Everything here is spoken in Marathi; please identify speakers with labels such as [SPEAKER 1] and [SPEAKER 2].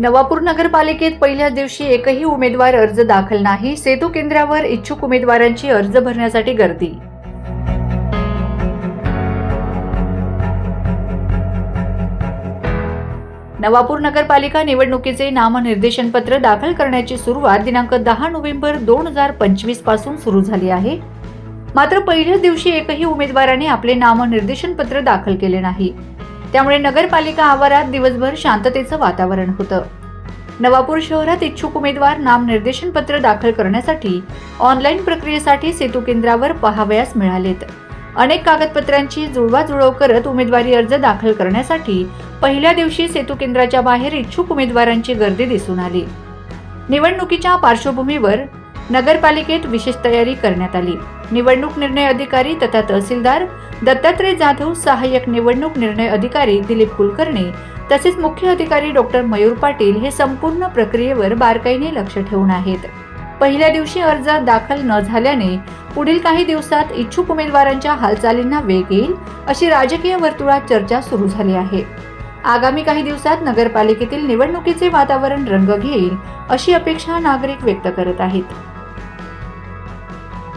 [SPEAKER 1] नवापूर नगरपालिकेत पहिल्या दिवशी एकही उमेदवार अर्ज दाखल नाही. सेतू केंद्रावर इच्छुक उमेदवारांची अर्ज भरण्यासाठी गर्दी. नवापूर नगरपालिका निवडणुकीचे नामनिर्देशन पत्र दाखल करण्याची सुरुवात दिनांक दहा नोव्हेंबर दोन हजार पंचवीसपासून सुरू झाली आहे. मात्र पहिल्या दिवशी एकही उमेदवाराने आपले नामनिर्देशन पत्र दाखल केले नाही. त्यामुळे नगरपालिका आवारात दिवसभर शांततेचं वातावरण होतं. नवापूर शहरात इच्छुक उमेदवार नामनिर्देशन पत्र दाखल करण्यासाठी ऑनलाईन प्रक्रियेसाठी सेतू केंद्रावर पहावयास मिळालेत. अनेक कागदपत्रांची जुळवाजुळव करत उमेदवारी अर्ज दाखल करण्यासाठी पहिल्या दिवशी सेतू केंद्राच्या बाहेर इच्छुक उमेदवारांची गर्दी दिसून आली. निवडणुकीच्या पार्श्वभूमीवर नगरपालिकेत विशेष तयारी करण्यात आली. निवडणूक निर्णय अधिकारी तथा तहसीलदार दत्तात्रय जाधव सहाय्यक निवडणूक निर्णय अधिकारी दिलीप कुलकर्णी तसेच मुख्य अधिकारी डॉक्टर मयूर पाटील हे संपूर्ण प्रक्रियेवर बारकाईने लक्ष ठेवून आहेत. पहिल्या दिवशी अर्ज दाखल न झाल्याने पुढील काही दिवसात इच्छुक उमेदवारांच्या हालचालींना वेग येईल अशी राजकीय वर्तुळात चर्चा सुरू झाली आहे. आगामी काही दिवसात नगरपालिकेतील निवडणुकीचे वातावरण रंग घेईल अशी अपेक्षा नागरिक व्यक्त करत आहेत.